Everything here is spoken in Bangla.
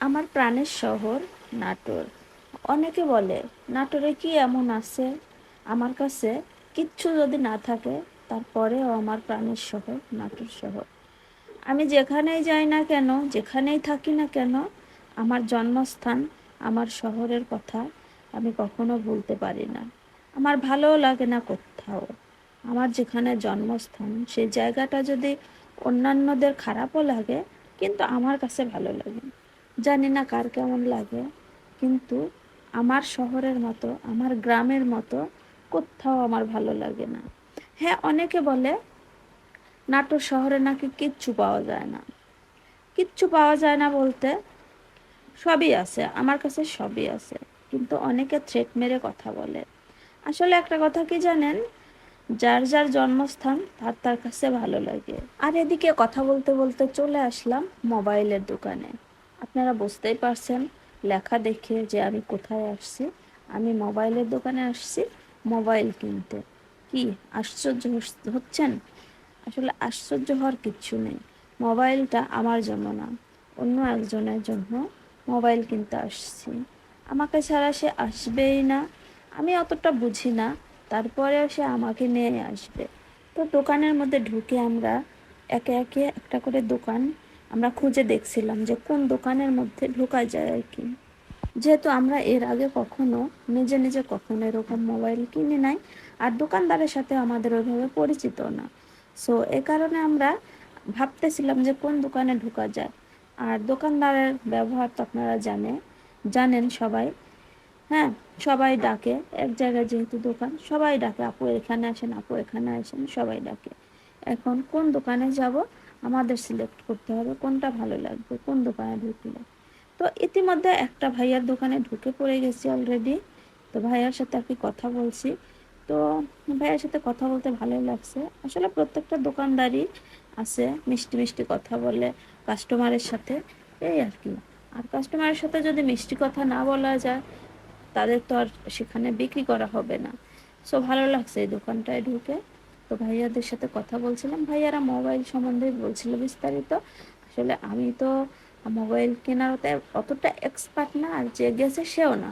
আমার প্রাণের শহর, নাটোর। অনেকে বলে, নাটোরে কি এমন আছে? আমার কাছে কিচ্ছু যদি না থাকে, তারপরেও আমার প্রাণের শহর, নাটোর শহর। আমি যেখানেই যাই না কেন, যেখানেই থাকি না কেন, আমার জন্মস্থান, আমার শহরের কথা আমি কখনো ভুলতে পারি না। আমার ভালোও লাগে না কোথাও। আমার যেখানে জন্মস্থান, সেই জায়গাটা যদি অন্যান্যদের খারাপও লাগে, কিন্তু আমার কাছে ভালো লাগে। জানি না কার কেমন লাগে, কিন্তু আমার শহরের মতো, আমার গ্রামের মতো কোথাও আমার ভালো লাগে না। হ্যাঁ অনেকে বলে, নাটোর শহরে নাকি কিচ্ছু পাওয়া যায় না। কিচ্ছু পাওয়া যায় না বলতে সবই আছে, আমার কাছে সবই আছে, কিন্তু অনেকে থ্রেট মেরে কথা বলে। আসলে একটা কথা কি জানেন? যার যার জন্মস্থান, তার তার কাছে ভালো লাগে। আর এদিকে কথা বলতে বলতে চলে আসলাম মোবাইলের দোকানে। আপনারা বুঝতেই পারছেন, লেখা দেখে যে আমি কোথায় আসছি। আমি মোবাইলের দোকানে আসছি, মোবাইল কিনতে। কি, আশ্চর্য হচ্ছেন? আসলে আশ্চর্য হওয়ার কিচ্ছু নেই। মোবাইলটা আমার জন্য না, অন্য একজনের জন্য মোবাইল কিনতে আসছি। আমাকে ছাড়া সে আসবেই না। আমি অতটা বুঝি না তারপরে সে আমাকে নিয়ে আসবে। তো দোকানের মধ্যে ঢুকে আমরা একে একে একটা করে দোকান আমরা খুঁজে দেখছিলাম যে কোন দোকানের মধ্যে ঢোকা যায় আর কি। যেহেতু আমরা এর আগে কখনো, নিজে নিজে কখনো এরকম মোবাইল কিনে নাই, আর দোকানদারের সাথে আমাদের ওইভাবে পরিচিত না। সো এ কারণে আমরা ভাবতেছিলাম যে কোন দোকানে ঢোকা যায়। আর দোকানদারের ব্যবহার তো আপনারা জানে, জানেন সবাই। হ্যাঁ সবাই ডাকে। এক জায়গায় যেহেতু দোকান, সবাই ডাকে, আপু এখানে আসেন, আপু এখানে আসেন সবাই ডাকে। এখন কোন দোকানে যাব? আমাদের সিলেক্ট করতে হবে কোনটা ভালো লাগবে, কোন দোকানে ঢুকলে। তো ইতিমধ্যে একটা ভাইয়ার দোকানে ঢুকে পড়ে গেছি অলরেডি তো ভাইয়ার সাথে আর কি কথা বলছি। তো ভাইয়ার সাথে কথা বলতে ভালোই লাগছে। আসলে প্রত্যেকটা দোকানদারই আছে, মিষ্টি মিষ্টি কথা বলে কাস্টমারের সাথে, এই আর কি। আর কাস্টমারের সাথে যদি মিষ্টি কথা না বলা যায়, তাদের তো আর সেখানে বিক্রি করা হবে না। সো ভালো লাগছে এই দোকানটায় ঢুকে। তো ভাইয়াদের সাথে কথা বলছিলাম। ভাইয়ারা মোবাইল সম্বন্ধে বলছিল বিস্তারিত। আসলে আমি তো মোবাইল কেনার অতটা এক্সপার্ট না, আর যে গেছে সেও না।